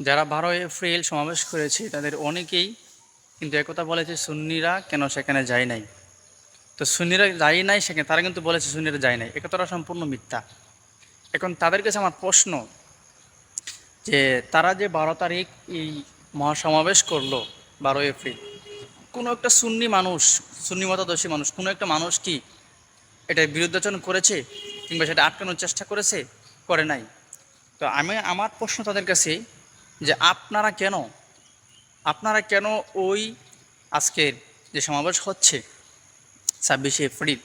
যারা বারোই এপ্রিল সমাবেশ করেছে, তাদের অনেকেই কিন্তু একথা বলেছে, সুন্নিরা কেন সেখানে যায় নাই? তো সুন্নিরা যায় নাই সেখানে, তারা কিন্তু বলেছে সুন্নিরা যায় নাই। একথাটা সম্পূর্ণ মিথ্যা। এখন তাদের কাছে আমার প্রশ্ন যে, তারা যে বারো তারিখ এই মহাসমাবেশ করল, বারো এপ্রিল, কোনো একটা সুন্নি মানুষ, সুন্নি মতাদর্শী মানুষ, কোনো একটা মানুষ কি এটার বিরুদ্ধাচরণ করেছে কিংবা সেটা আটকানোর চেষ্টা করেছে? করে নাই। তো আমি, আমার প্রশ্ন তাদের কাছে যে আপনারা কেন আপনারা কেন ওই আজকের যে সমাবেশ হচ্ছে ছাব্বিশে এপ্রিল,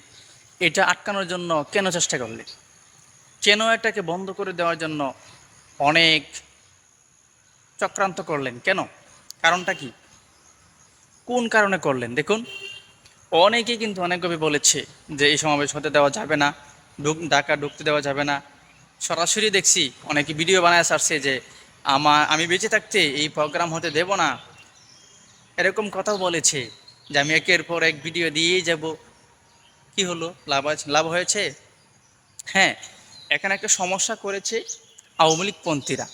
এটা আটকানোর জন্য কেন চেষ্টা করলেন? কেন এটাকে বন্ধ করে দেওয়ার জন্য অনেক চক্রান্ত করলেন? কেন? কারণটা কি? কোন কারণে করলেন? দেখুন, অনেকেই কিন্তু অনেকভাবে বলেছে যে এই সমাবেশ হতে দেওয়া যাবে না, ঢুক ঢাকা ঢুকতে দেওয়া যাবে না। সরাসরি দেখছি অনেকে ভিডিও বানায় আসছে যে আমা আমি বেঁচে থাকতে এই প্রোগ্রাম হতে দেব না। এরকম কথাও বলেছে যে আমি একের পর এক ভিডিও দিয়েই যাব। কি হলো? লাভ আছে, লাভ হয়েছে? হ্যাঁ এখানে একটা সমস্যা করেছে আওয়ামী লীগপন্থীরা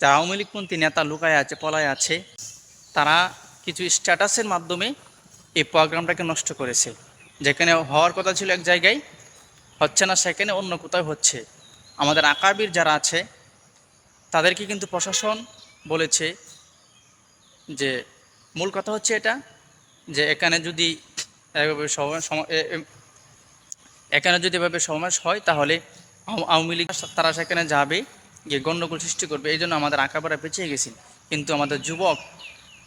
যারা আওয়ামী লীগপন্থী নেতা লুকায় আছে, পলায় আছে, তারা কিছু স্ট্যাটাসের মাধ্যমে এই প্রোগ্রামটাকে নষ্ট করেছে। যেখানে হওয়ার কথা ছিল এক জায়গায়, হচ্ছে না সেখানে অন্য কোথাও হচ্ছে। আমাদের আকাবির যারা আছে তাদেরকে কিন্তু প্রশাসন বলেছে যে, মূল কথা হচ্ছে এটা, যে এখানে যদি এভাবে এখানে যদি এভাবে সমাবেশ হয়, তাহলে আওয়ামী লীগ তারা সেখানে যাবে, গিয়ে গণ্ডগোল সৃষ্টি করবে এই জন্য আমাদের আঁকাপাড়া পিছিয়ে গেছি। কিন্তু আমাদের যুবক,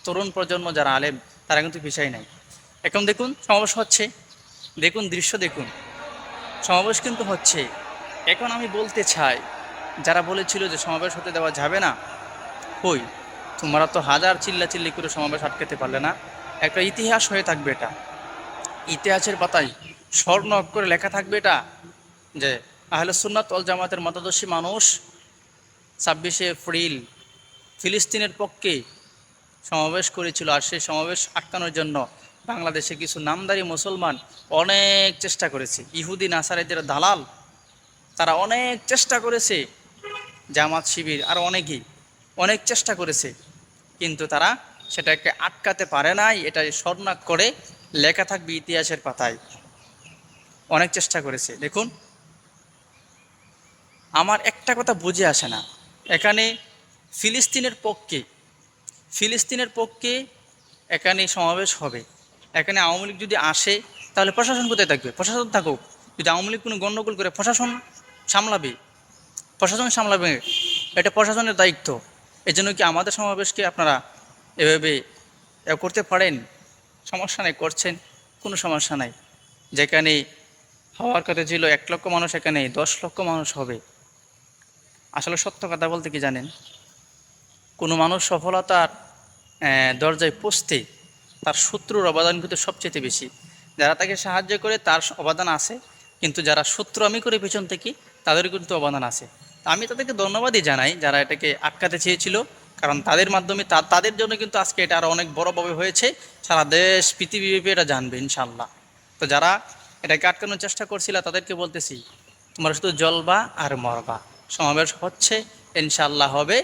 তরুণ প্রজন্ম যারা আলেম, তারা কিন্তু পিছাই নাই। এখন দেখুন, সমাবেশ হচ্ছে। দেখুন, দৃশ্য দেখুন। সমাবেশ কিন্তু হচ্ছে। এখন আমি বলতে চাই যারা বলেছিল যে সমাবেশ হতে দেওয়া যাবে না, কই? তোমরা তো হাজার চিল্লা চিল্লি করে সমাবেশ আটকাতে পারলে না। একটা ইতিহাস হয়ে থাকবে এটা। ইতিহাসের পাতায় স্বর্ণ করে লেখা থাকবে এটা, যে আহলে সুন্নাত অল জামাতের মতাদর্শী মানুষ ছাব্বিশে এপ্রিল ফিলিস্তিনের পক্ষে সমাবেশ করেছিল আর সেই সমাবেশ আটকানোর জন্য বাংলাদেশে কিছু নামদারি মুসলমান অনেক চেষ্টা করেছে। ইহুদি নাসারিদের দালাল, তারা অনেক চেষ্টা করেছে জামাত শিবির আর অনেকেই অনেক চেষ্টা করেছে, কিন্তু তারা সেটাকে আটকাতে পারে নাই এটা স্বর্ণাক করে লেখা থাকবে ইতিহাসের পাতায়। অনেক চেষ্টা করেছে। দেখুন, আমার একটা কথা বুঝে আসে না। এখানে ফিলিস্তিনের পক্ষে ফিলিস্তিনের পক্ষে এখানে সমাবেশ হবে। এখানে আওয়ামী লীগ যদি আসে, তাহলে প্রশাসন কোথায় থাকবে? প্রশাসন থাকুক। যদি আওয়ামী লীগ কোনো গণ্ডগোল করে প্রশাসন সামলাবে প্রশাসন সামলাবে, এটা প্রশাসনের দায়িত্ব। এই জন্য কি আমাদের সমাবেশকে আপনারা এভাবে করতে পারেন? সমস্যা নেই, করছেন, কোনো সমস্যা নাই। যেখানে হওয়ার কথা ছিল, এক লক্ষ মানুষ এখানে, দশ লক্ষ মানুষ হবে। আসলে সত্য কথা বলতে কি জানেন? কোনো মানুষ সফলতার দরজায় পৌঁছতে তার শত্রুর অবদান কিন্তু সবচেয়ে বেশি। যারা তাকে সাহায্য করে, তার অবদান আছে। কিন্তু যারা শত্রু আমি করে পেছন থেকে, তাদের কিন্তু অবদান আছে। আমি তাদেরকে ধন্যবাদই জানাই যারা এটাকে আটকাতে চেয়েছিল, কারণ তাদের মাধ্যমে তাদের জন্য কিন্তু আজকে এটা আরও অনেক বড়োভাবে হয়েছে। সারা দেশ পৃথিবীব্যাপী এটা জানবে ইনশাল্লাহ তো যারা এটাকে আটকানোর চেষ্টা করছিল, তাদেরকে বলতেছি, তোমরা শুধু জলবা আর মরবা। সমাবেশ হচ্ছে ইনশাল্লাহ হবে।